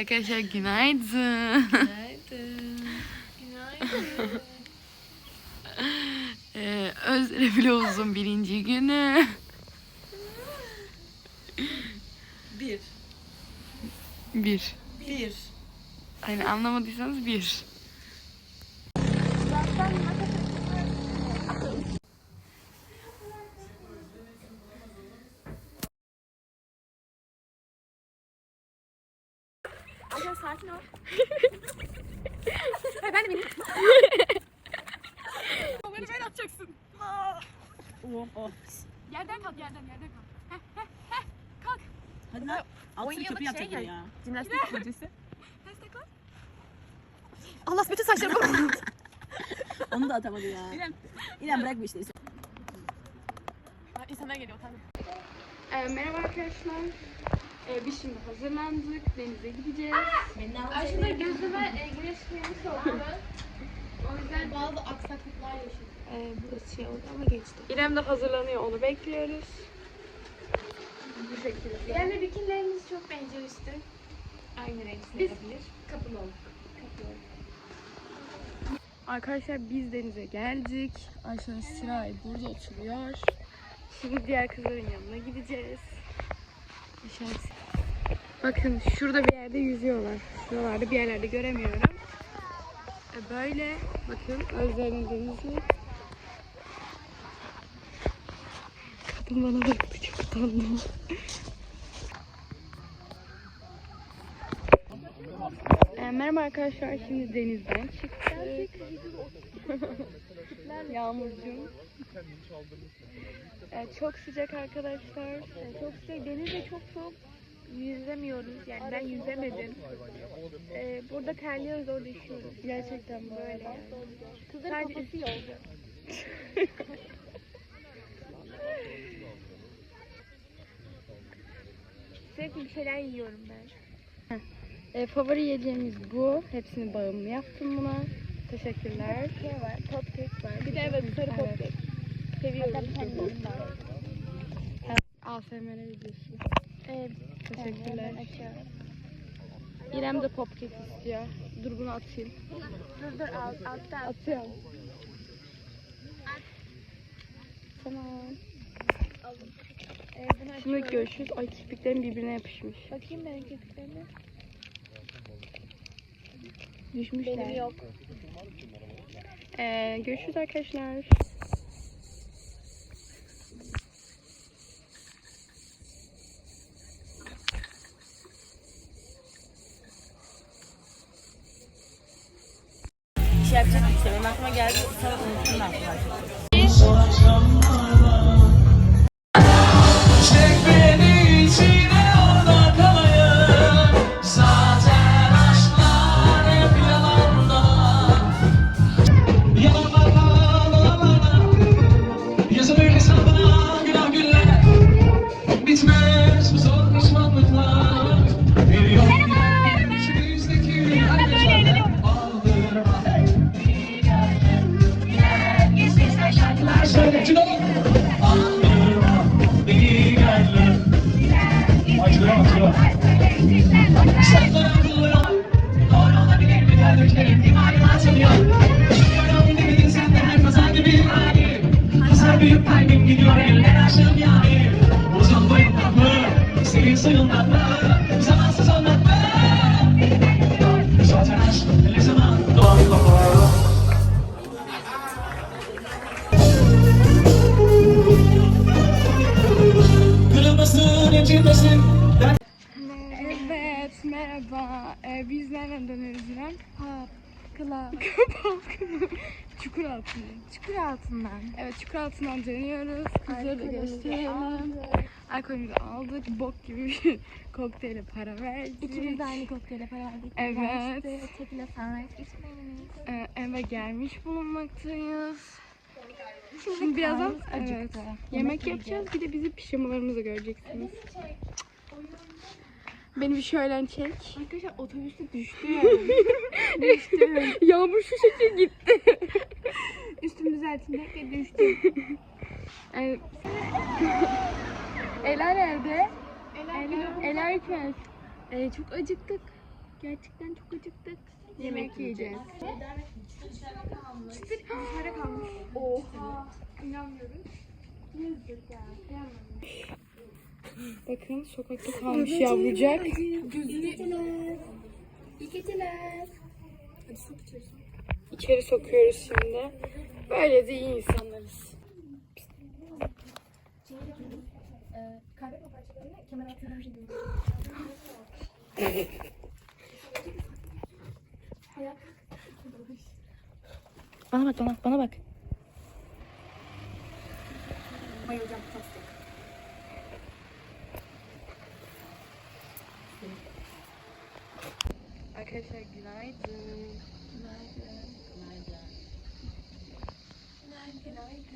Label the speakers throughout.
Speaker 1: Arkadaşlar günaydın.
Speaker 2: Günaydın.
Speaker 1: Ee, Özlem Vlog'un birinci günü.
Speaker 2: Bir.
Speaker 1: Bir.
Speaker 2: Bir.
Speaker 1: Hani anlamadıysanız bir.
Speaker 3: Sakin ol. Hayır ben de benim. Beni böyle atacaksın.
Speaker 2: Oh.
Speaker 3: Yerden kalk yerden yerden kalk.
Speaker 2: Hadi lan. Alt
Speaker 3: On
Speaker 2: sürü
Speaker 3: yıllık
Speaker 2: köprü yapacak
Speaker 3: şey
Speaker 2: ya.
Speaker 3: Jimnastik hocası. Allah bütün saçlarımı
Speaker 2: Onu da atamadı ya.
Speaker 3: İrem.
Speaker 2: İrem bırak bu işleri.
Speaker 3: İnsanlar geliyor utandım.
Speaker 1: Ee, merhaba arkadaşlar. Ee, biz şimdi hazırlandık. Denize gideceğiz.
Speaker 4: Aslında gözüme e, güneş kremi soktu. O yüzden bazı aksaklıklar yaşadım.
Speaker 3: Ee, burası şey oldu ama geçti.
Speaker 1: İrem de hazırlanıyor. Onu bekliyoruz. Bu şekilde.
Speaker 4: İrem'le bikinilerimiz çok benziyor üstü.
Speaker 3: Aynı renk
Speaker 4: Biz-. Kapılı olduk.
Speaker 1: Arkadaşlar biz denize geldik. Ayşe Siray burada oturuyor. Şimdi diğer kızların yanına gideceğiz. Ayşe Bakın şurada bir yerde yüzüyorlar. Şuralarda bir yerlerde göremiyorum. E böyle bakın Özlem'in denizi. Kadın bana baktı çok utandım. E, merhaba arkadaşlar şimdi denizden çıktık. Yağmurcuğum. E, çok sıcak arkadaşlar. E, çok sıcak. Deniz de çok soğuk. Yüzemiyoruz. Yani ben yüzemedim. E, burada terliyoruz orada üşüyoruz. Gerçekten böyle yani.
Speaker 4: Kızların
Speaker 1: Sadece-
Speaker 4: kafası yoldu.
Speaker 3: Sürekli bir şeyler yiyorum ben.
Speaker 1: E, favori yiyeceğimiz bu. Hepsini bağımlı yaptım buna. Teşekkürler.
Speaker 3: Şey var, top cake var.
Speaker 4: Bir de evet sarı
Speaker 1: Evet. ASMR videosu.
Speaker 3: Evet.
Speaker 1: Teşekkürler. İrem de popkek istiyor. Dur bunu atayım.
Speaker 3: Dur dur alt, altta at.
Speaker 1: Atıyorum. Tamam.
Speaker 3: Ee,
Speaker 1: Şimdi görüşürüz. Ay kirpiklerim birbirine yapışmış.
Speaker 3: Bakayım benim kirpiklerime.
Speaker 1: Düşmüşler.
Speaker 3: Benim yok.
Speaker 1: Ee, görüşürüz arkadaşlar.
Speaker 5: Saflara akıllara Doğru olabilir mi gördüklerim İmanım atılıyor Düşünüyorum demedin sen de her pazar gibi hani Pazar büyük kalbim gidiyor eller aşığım
Speaker 1: İrem?
Speaker 3: Kıla.
Speaker 1: Çukur altından.
Speaker 3: Çukur altından.
Speaker 1: Evet, çukur altından dönüyoruz. Kızları da gösterelim.
Speaker 3: aldık.
Speaker 1: Alkolümüzü aldık. Bok gibi bir kokteyle para verdik.
Speaker 3: İkimiz de aynı kokteyle para verdik.
Speaker 1: Evet.
Speaker 3: Tekila Sunrise içmeyiniz.
Speaker 1: Ee, eve gelmiş bulunmaktayız.
Speaker 3: Şimdi,
Speaker 1: birazdan evet,
Speaker 3: acıktı.
Speaker 1: yemek yapacağız. Bir de bizi pijamalarımızı göreceksiniz. Beni bir şöyle çek.
Speaker 3: Arkadaşlar otobüste düştü.
Speaker 1: Yağmur şu şekil gitti.
Speaker 3: Üstümü düzeltin bekle düştü.
Speaker 1: Ee, Ela nerede?
Speaker 3: Ela,
Speaker 1: Ela Erken. Ee, çok acıktık.
Speaker 3: Gerçekten çok acıktık.
Speaker 1: Yemek yiyeceğiz.
Speaker 3: Çıtır dışarıda kalmış. Oha. İnanmıyorum. Yazık ya. Kıyamam.
Speaker 1: Bakın sokakta kalmış yavrucak.
Speaker 3: İyi geceler. İyi geceler.
Speaker 1: İçeri sokuyoruz şimdi. Böyle de iyi insanlarız.
Speaker 2: Bana bak bana, bana bak.
Speaker 1: Arkadaşlar günaydın. Günaydın. Günaydın.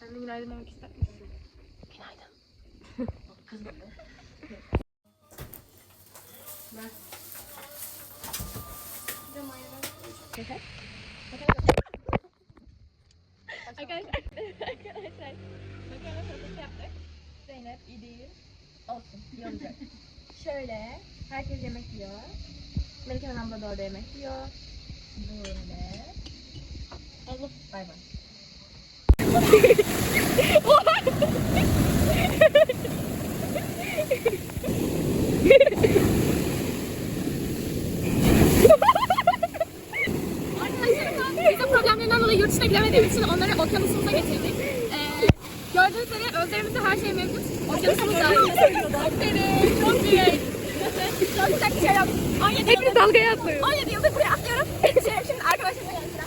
Speaker 1: Sen de günaydın demek ister misin?
Speaker 3: Zeynep iyi değil. Olsun. iyi olacak. Şöyle. Herkes yemek yiyor. Melike Hanım da orada yemek yiyor. Böyle. Allah. Bay bay.
Speaker 4: Arkadaşlarım vize problemlerinden dolayı yurt dışına gidemediğimiz için onları okyanusumuza getirdik. Ee, gördüğünüz üzere özlerimizde her şey mevcut. Okyanusumuz da. Aferin. Çok iyi. Çok güzel bir şey yok. 17 yıldır,
Speaker 1: dalgaya atlıyor.
Speaker 4: 17 yıldır buraya atlıyorum. Geçiyorum şimdi arkadaşlarımla yanına.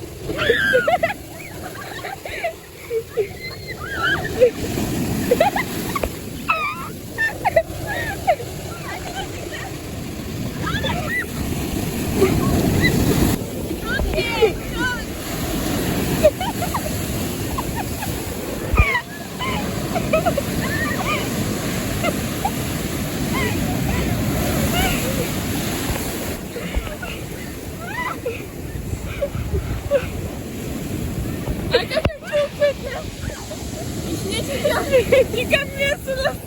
Speaker 1: Yıkanmıyorsunuz.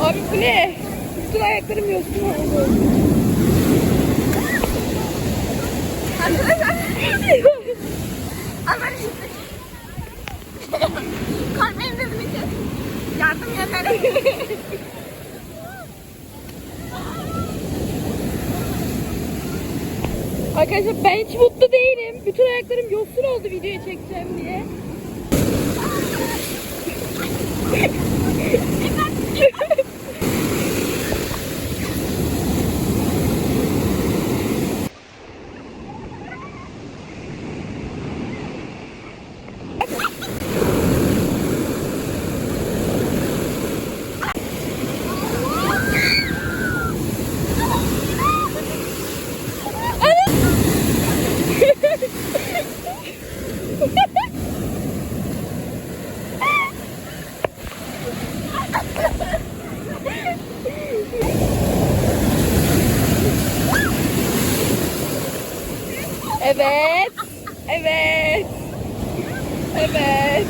Speaker 1: Abi bu ne? Bütün ayaklarım yosun oldu.
Speaker 4: Kalbim dedim ki. Yardım yeter.
Speaker 1: Arkadaşlar ben hiç mutlu değilim. Bütün ayaklarım yosun oldu videoya çekeceğim diye. Evet. Evet. Evet.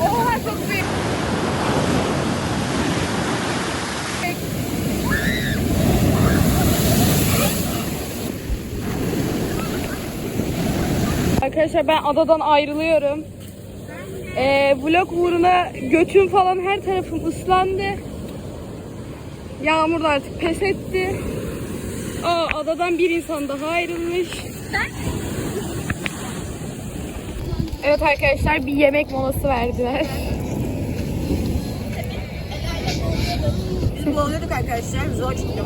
Speaker 1: Oha çok büyük. Arkadaşlar ben adadan ayrılıyorum. Ee, vlog uğruna götüm falan her tarafım ıslandı. Yağmur da artık pes etti. Aa, adadan bir insan daha ayrılmış. Evet arkadaşlar bir yemek molası verdiler.
Speaker 2: Biz boğuluyorduk arkadaşlar. Zor çıktı.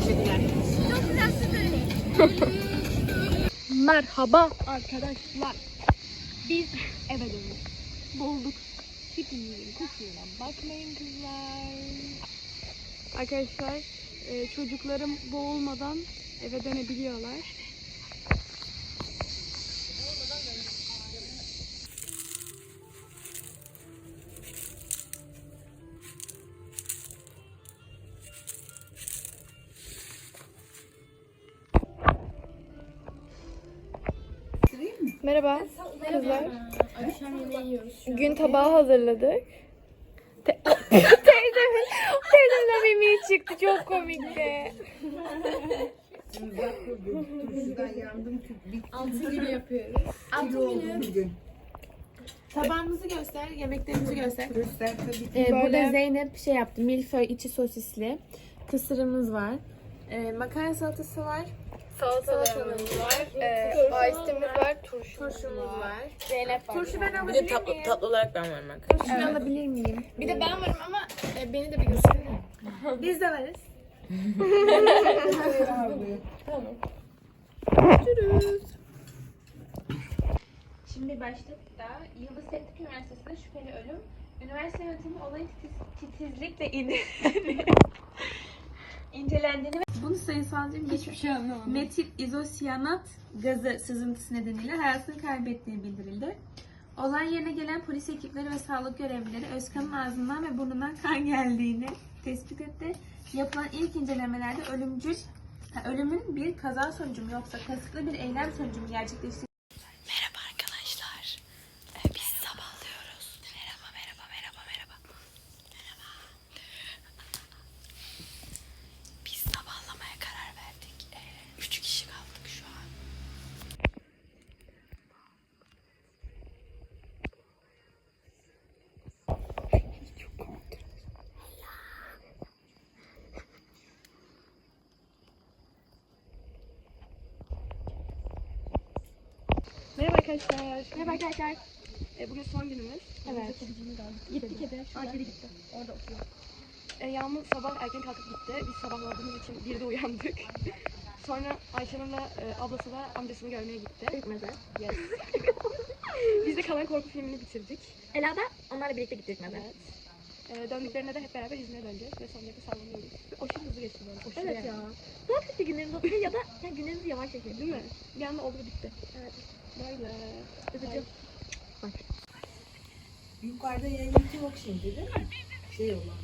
Speaker 2: Teşekkürler.
Speaker 1: Merhaba arkadaşlar. Biz eve döndük. Bulduk. Hepinizin kusuruna bakmayın kızlar. Arkadaşlar e, çocuklarım boğulmadan eve dönebiliyorlar. Merhaba kızlar. Gün tabağı hazırladık. Te- teyzemin, teyzemin mimiği çıktı. Çok komikti.
Speaker 2: Tabağımızı göster, yemeklerimizi göster. Ee,
Speaker 1: Böyle-
Speaker 2: burada Zeynep şey yaptı. Milföy içi sosisli. Kısırımız var. Ee, makarna salatası var.
Speaker 1: Salatalığımız var. E, Ice'imiz var. Turşumuz, var. Zeynep var.
Speaker 2: Turşu ben
Speaker 6: Bir de
Speaker 2: alabilir
Speaker 6: tatlı,
Speaker 2: miyim?
Speaker 6: tatlı olarak ben varım bak.
Speaker 2: Turşu alabilir miyim?
Speaker 4: Bir de ben varım ama e, beni de bir gösterin.
Speaker 2: Biz de varız.
Speaker 3: Şimdi başlıkta Yıldız Teknik Üniversitesi'nde şüpheli ölüm. Üniversite yönetimi olayın titiz, titizlikle in- incelendiğini ve bunu sayısalcı hiçbir şey anlamadım. Metil izosiyanat gazı sızıntısı nedeniyle hayatını kaybettiği bildirildi. Olay yerine gelen polis ekipleri ve sağlık görevlileri Özkan'ın ağzından ve burnundan kan geldiğini tespit etti. Yapılan ilk incelemelerde ölümcül ha, ölümün bir kaza sonucu mu yoksa kasıtlı bir eylem sonucu mu gerçekleştiği
Speaker 6: Merhaba arkadaşlar. Ee, biz sabahlıyoruz. Merhaba, merhaba, merhaba, merhaba. Merhaba. Biz sabahlamaya karar verdik. Ee, üç kişi kaldık şu an.
Speaker 1: Merhaba arkadaşlar.
Speaker 3: Merhaba arkadaşlar.
Speaker 1: E, bugün son günümüz.
Speaker 3: Evet.
Speaker 1: Gitti kedi. Aa, kedi gitti. Orada oturuyor. E, Yağmur sabah erken kalkıp gitti. Biz sabahladığımız için bir de uyandık. Sonra Ayşenur'la e, ablası da amcasını görmeye gitti.
Speaker 3: Gitmedi.
Speaker 1: Yes. Biz de kalan korku filmini bitirdik.
Speaker 3: Ela da onlarla birlikte gittik gitmedi.
Speaker 1: Evet. E, döndüklerinde de hep beraber İzmir'e döneceğiz ve sonra da sallanıyoruz. Aşırı hızlı geçti böyle. Aşırı
Speaker 3: Evet
Speaker 1: yani.
Speaker 3: ya. Bu hafta günlerimiz oluyor ya da yani günlerimiz yavaş geçiyor.
Speaker 1: Değil mi? Bir anda oldu bitti.
Speaker 3: Evet.
Speaker 1: Böyle.
Speaker 3: Üzücü.
Speaker 7: Yukarıda yayıncı yok şimdi değil mi? Şey olan.